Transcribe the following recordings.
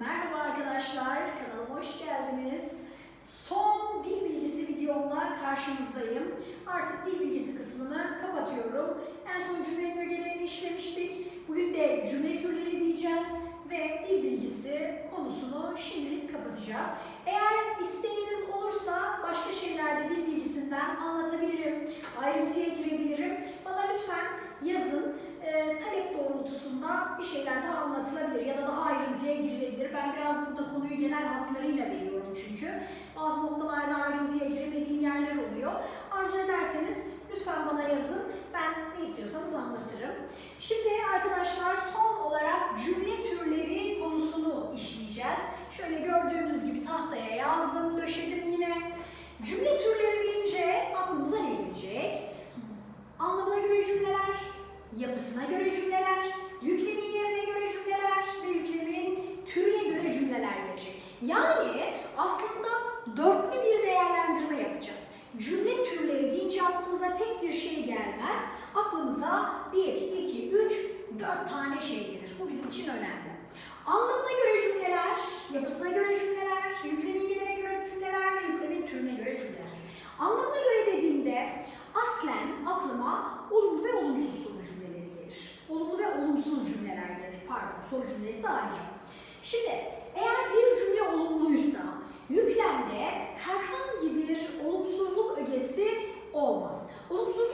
Merhaba arkadaşlar, kanalıma hoş geldiniz. Son dil bilgisi videomla karşınızdayım. Artık dil bilgisi kısmını kapatıyorum. En son cümlenin ögelerini işlemiştik. Bugün de cümle türleri diyeceğiz ve dil bilgisi konusunu şimdilik kapatacağız. Eğer isteğiniz olursa başka şeylerde dil bilgisinden anlatabilirim, ayrıntıya girebilirim. Bana lütfen yazın. Ee, talep doğrultusunda bir şeyler daha anlatılabilir ya da daha ayrıntıya girilebilir. Ben biraz burada konuyu genel hatlarıyla veriyorum çünkü. Bazı noktalarda ayrıntıya giremediğim yerler oluyor. Arzu ederseniz lütfen bana yazın. Ben ne istiyorsanız anlatırım. Şimdi arkadaşlar son olarak cümle türleri konusunu işleyeceğiz. Şöyle gördüğünüz gibi tahtaya yazdım, döşedim yine. Cümle türleri deyince aklımıza ne gelecek? Anlamına göre cümleler, yapısına göre cümleler, yüklemin yerine göre cümleler ve yüklemin türüne göre cümleler gelecek. Yani aslında dörtlü bir değerlendirme yapacağız. Cümle türleri deyince aklımıza tek bir şey gelmez. Aklımıza 1, 2, 3, 4 tane şey gelir. Bu bizim için önemli. Anlamına göre cümleler, yapısına göre cümleler, yüklemin yerine göre cümleler ve yüklemin türüne göre cümleler. Anlamına göre dediğimde aslen aklıma olumlu ve olumsuz soru cümleleri gelir. Olumlu ve olumsuz cümleler gelir. Pardon, soru cümlesi ayrı. Şimdi eğer bir cümle olumluysa yüklemde herhangi bir olumsuzluk ögesi olmaz. Olumsuzluk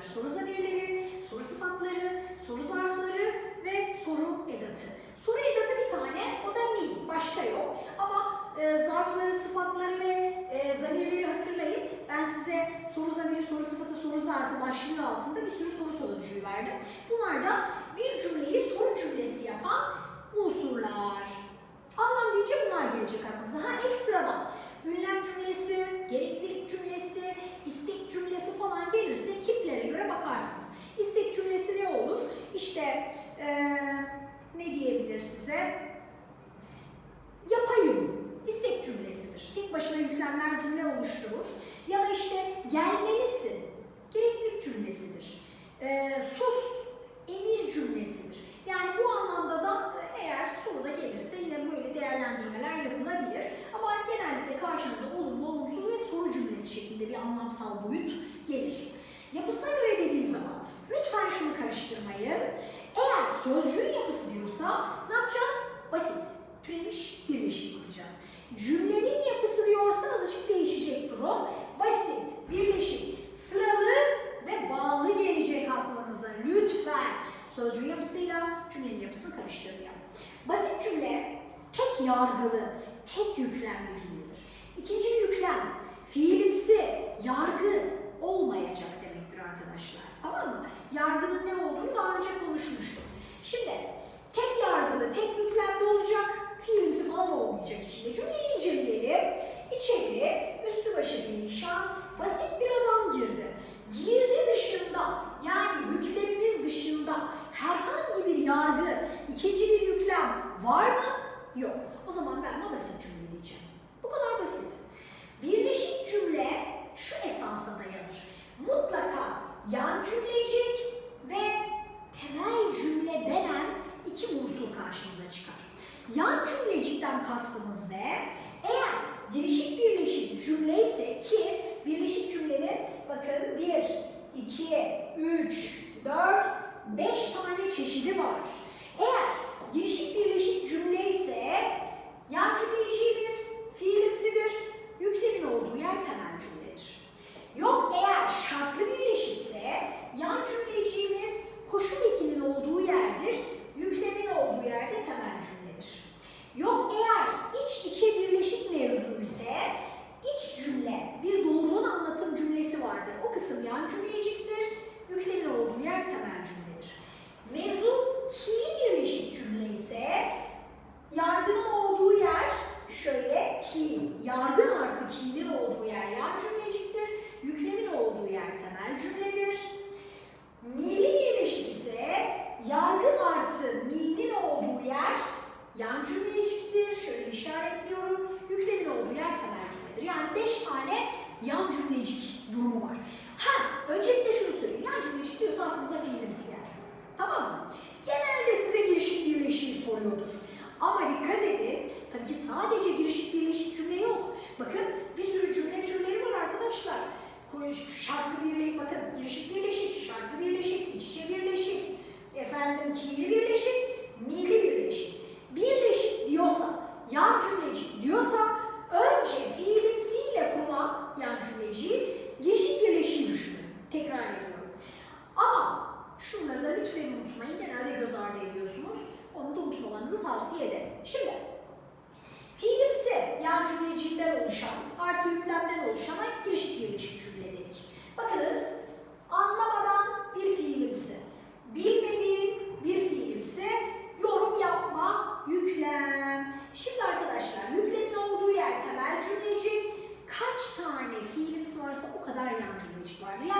vardır. Soru zamirleri, soru sıfatları, soru zarfları ve soru edatı. Soru edatı bir tane, o da mi, başka yok. Ama e, zarfları, sıfatları ve e, zamirleri hatırlayın. Ben size soru zamiri, soru sıfatı, soru zarfı başlığı altında bir sürü soru sözcüğü verdim. Bunlar da bir cümleyi soru cümlesi yapan unsurlar. Anlam deyince bunlar gelecek aklınıza. Ha ekstradan ünlem cümlesi, gereklilik cümlesi, istek cümlesi falan gelirse kiplere göre bakarsınız. sözcüğün yapısı diyorsa ne yapacağız? Basit. Türemiş, birleşik bakacağız. Cümlenin yapısı diyorsa azıcık değişecek durum. Basit, birleşik, sıralı ve bağlı gelecek aklınıza lütfen. Sözcüğün yapısıyla cümlenin yapısını karıştırmayalım. Basit cümle tek yargılı, tek yüklemli cümledir. İkinci yüklem fiilimsi, yargı olmayacak demektir arkadaşlar. Tamam mı? Yargının ne olduğunu daha önce konuşmuştuk. Şimdi Yan cümlecikten kastımız ne? Eğer girişik birleşik cümle ise ki birleşik cümlenin bakın 1, 2, 3, 4, 5 tane çeşidi var. Eğer girişik birleşik cümle ise yan cümleciğimiz fiilimsidir. Yüklemin olduğu yer temel cümledir. Yok eğer şartlı birleşikse yan cümleciğimiz koşul ekinin olduğu yerdir. Yüklemin olduğu yerde temel cümledir. Yok eğer Yani beş tane yan cümlecik durumu var. Ha, öncelikle şunu söyleyeyim. Yan cümlecik diyorsa aklınıza fiilimsi gelsin. Tamam mı? Genelde size girişik birleşiği soruyordur. Ama dikkat edin, tabii ki sadece girişik birleşik cümle yok. Bakın bir sürü cümle türleri var arkadaşlar. Şarkı birleşik, bakın girişik birleşik María.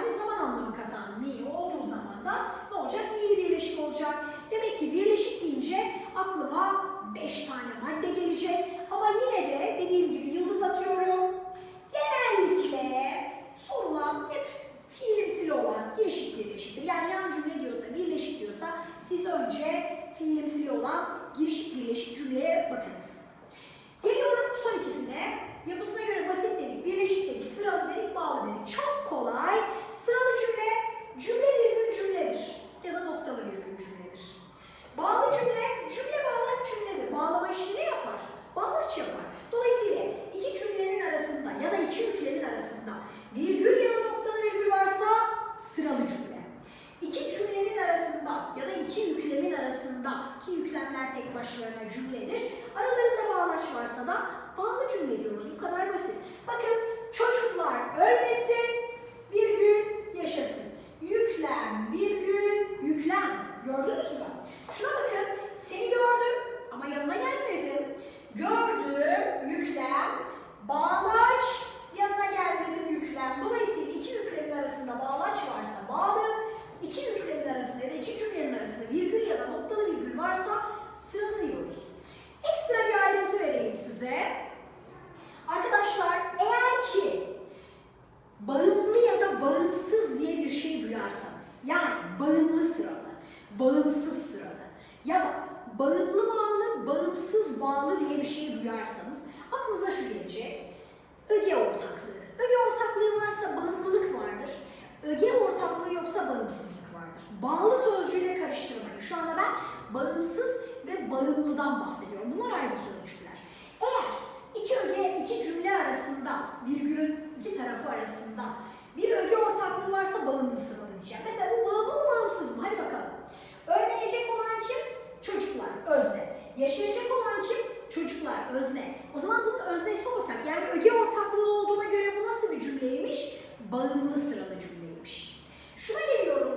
yani zaman anlamı katan mi olduğu zaman da ne olacak? Mi'li birleşik olacak. Demek ki birleşik deyince aklıma 5 tane madde gelecek. Ama yine de dediğim gibi yıldız atıyorum. sorarsanız aklınıza şu gelecek. Öge ortaklığı. Öge ortaklığı varsa bağımlılık vardır. Öge ortaklığı yoksa bağımsızlık vardır. Bağlı sözcüğüyle karıştırmayın. Şu anda ben bağımsız ve bağımlıdan bahsediyorum. Bunlar ayrı sözcükler. Eğer iki öge, iki cümle arasında, virgülün iki tarafı arasında bir öge ortaklığı varsa bağımlı sıralanacak. Mesela bu bağımlı mı bağımsız mı? Hadi bakalım. Örneyecek olan kim? Çocuklar, özne. Yaşayacak olan kim? Çocuklar özne. O zaman bunun öznesi ortak. Yani öge ortaklığı olduğuna göre bu nasıl bir cümleymiş? Bağımlı sıralı cümleymiş. Şuna geliyorum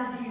verdade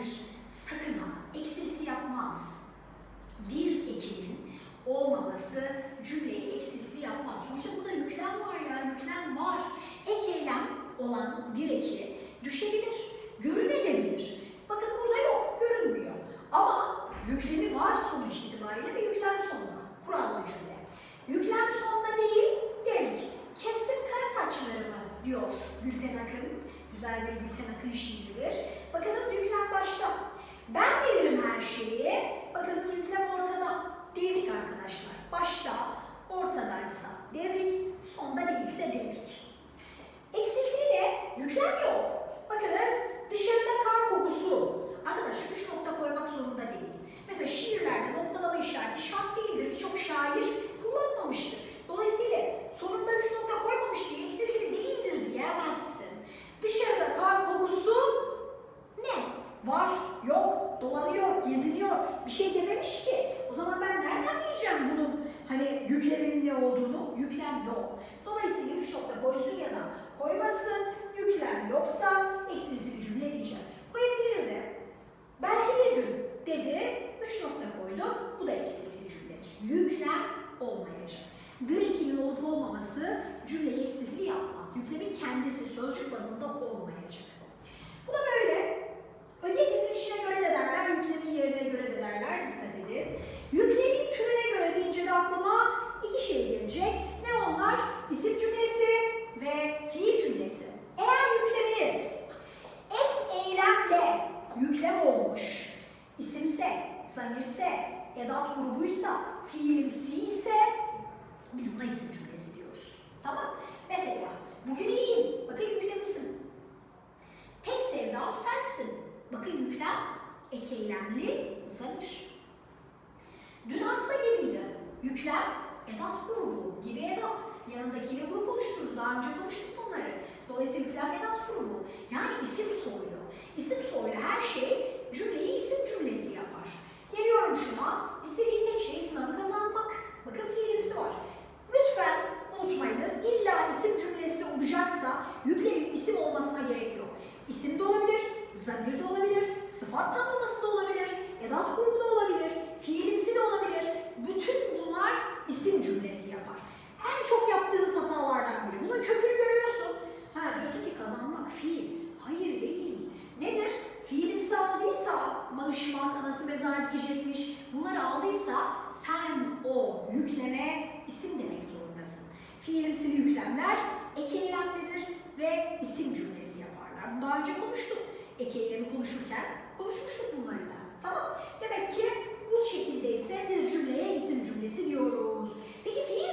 var, yok, dolanıyor, geziniyor. Bir şey dememiş ki. O zaman ben nereden bileceğim bunun hani yüklemenin ne olduğunu? Yüklem yok. Dolayısıyla üç nokta koysun ya da koymasın. Yüklem yoksa eksiltili cümle diyeceğiz. Koyabilirdi. Belki bir gün dedi, üç nokta koydu. Bu da eksiltili cümledir. Yüklem olmayacak. Direkinin olup olmaması cümleyi eksiltili yapmaz. Yüklemin kendisi sözcük bazında olmayacak. Bu da böyle. Öge dizin işine göre de derler, ülkenin yerine edat grubu, gibi edat, yanındaki grubu oluşturdu. Daha önce konuştuk bunları. Dolayısıyla yüklem edat grubu. Yani isim soylu. İsim soylu her şey cümleyi isim cümlesi yapar. Geliyorum şuna. İstediği tek şey sınavı kazanmak. Bakın fiilimsi var. Lütfen unutmayınız. İlla isim cümlesi olacaksa yüklemin isim olmasına gerek yok. İsim de olabilir, zamir de olabilir, sıfat tanımlaması da olabilir, edat grubu da olabilir, fiilimsi de olabilir. Bütün cümlesi yapar. En çok yaptığınız hatalardan biri. Bunun kökünü görüyorsun. Ha diyorsun ki kazanmak fiil. Hayır değil. Nedir? Fiilimsi aldıysa, maaşmak, anası mezar dikecekmiş, bunları aldıysa sen o yükleme isim demek zorundasın. Fiilimsili yüklemler ek eylemlidir ve isim cümlesi yaparlar. Bunu daha önce konuştuk. Ek eylemi konuşurken konuşmuştuk bunları da. Tamam. Demek ki bu şekilde ise biz cümleye isim cümlesi diyoruz. Peki fiil